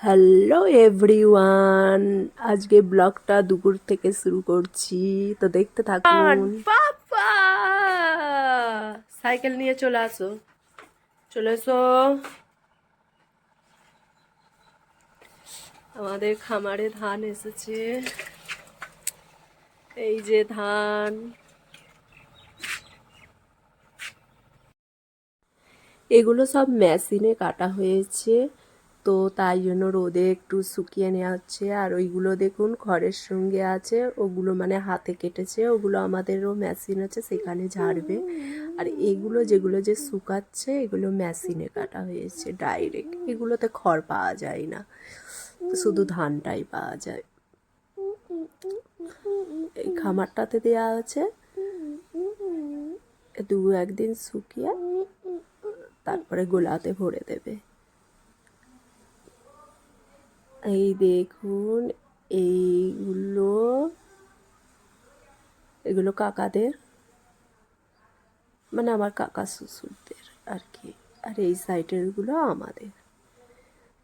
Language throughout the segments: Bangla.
হ্যালো এভরিওয়ান আজকে ব্লগটা দুপুর থেকে শুরু করছি। তো দেখতে থাকুন। পাপা সাইকেল নিয়ে চলে আসো। চলে এসো। আমাদের খামারে ধান এসেছে। এই যে ধান। এগুলো সব মেশিনে কাটা হয়েছে। তো তাই জন্য রোদে একটু শুকিয়ে নেওয়া হচ্ছে। আর ওইগুলো দেখুন খড়ের সঙ্গে আছে, ওগুলো মানে হাতে কেটেছে, ওগুলো আমাদেরও মেশিন আছে, সেখানে ঝাড়বে। আর এগুলো যেগুলো যে শুকাচ্ছে, এগুলো মেশিনে কাটা হয়েছে ডাইরেক্ট এগুলোতে খড় পাওয়া যায় না, শুধু ধানটাই পাওয়া যায়। এই খামারটাতে দেওয়া আছে দু একদিন শুকিয়ে তারপরে গোলাতে ভরে দেবে। এই দেখুন, এইগুলো, এগুলো কাকাদের মানে আমার কাকা শ্বশুরদের আর কি। আর এই সাইডেরগুলো আমাদের।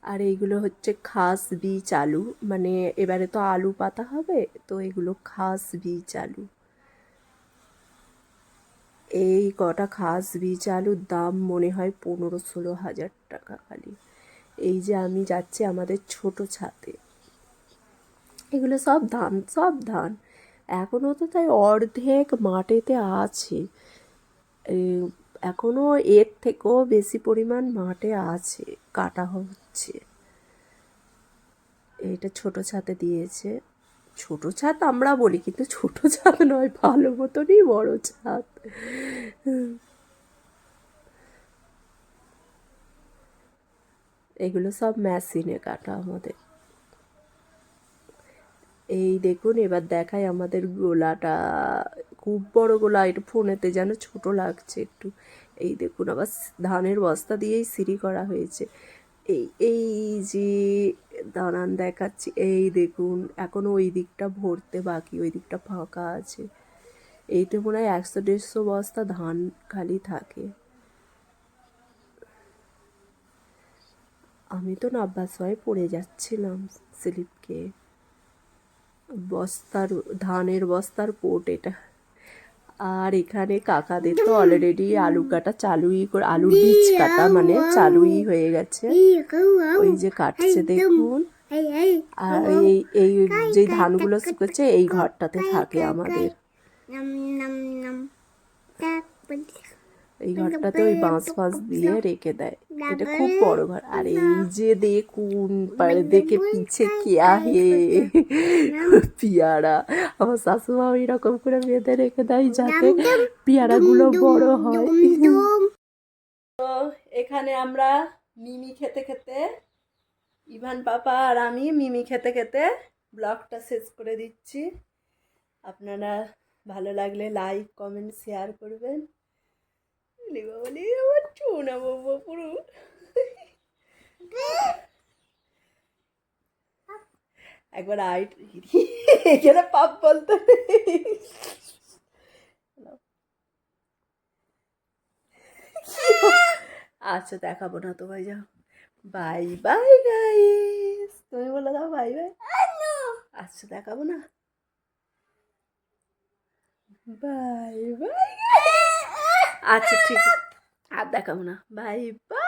আর এইগুলো হচ্ছে খাস বীজ আলু মানে এবারে তো আলু পাতা হবে, তো এগুলো খাস বীজ আলু। এই কটা খাস বীজ আলুর দাম মনে হয় পনেরো ষোলো হাজার টাকা খালি। এই যে আমি যাচ্ছি আমাদের ছোট ছাতে এগুলো সব ধান সব ধান। এখনও তো তাই অর্ধেক মাঠেতে আছে। এখনও এর থেকেও বেশি পরিমাণ মাঠে আছে, কাটা হচ্ছে। এটা ছোট ছাতে দিয়েছে। ছোট ছাদ আমরা বলি, কিন্তু ছোট ছাদ নয়, ভালো মতনই বড় ছাদ। এগুলো সব মেশিনে কাটা আমাদের। এই দেখুন, এবার দেখাই আমাদের গোলাটা। খুব বড় গোলা, এটা ফোনেতে যেন ছোট লাগছে একটু। এই দেখুন, আবার ধানের বস্তা দিয়েই সিঁড়ি করা হয়েছে। এই এই যে দাঁড়ান দেখাচ্ছি, এই দেখুন এখনও ওই দিকটা ভরতে বাকি, ওই দিকটা ফাঁকা আছে। এইটা মনে হয় একশো দেড়শো বস্তা ধান খালি থাকে। আমি তো নাব্বাস হয়ে পড়ে যাচ্ছিলাম স্লিপকে। বস্তার ধানের বস্তার পোট এটা। আর এখানে কাকাদের তো অলরেডি আলু কাটা চালুই করে আলুর বীজ কাটা মানে চালুই হয়ে গেছে। ওই যে কাটছে দেখুন। আর এই এই যে ধানগুলো শুকেছে এই ঘরটাতে থাকে আমাদের। এই ঘরটাতে ওই বাঁশ ফাঁস দিয়ে রেখে দেয়। এটা খুব বড় ঘর। আর এই যে দেখুন পারে দেখে পিছে কেয়া হে পিয়ারা। আমার শাশুমা এরকম করে বেঁধে রেখে দেয় যাতে পিয়ারাগুলো বড় হয়। তো এখানে আমরা মিমি খেতে খেতে ইভান পাপা আর আমি মিমি খেতে খেতে ব্লগটা শেষ করে দিচ্ছি। আপনারা ভালো লাগলে লাইক কমেন্ট শেয়ার করবেন। লিবা বলি আমার চুনা বাবু পুরো একবার আই এখানে পাপ বলতে। আচ্ছা দেখাবো না। তোমায় যাও বাই বাই গাইস তুমি বলে দাও বাই বাই। আচ্ছা দেখাবো না বাই বাই আচ্ছা ঠিক আছে। আর দেখাবো না। Bye bye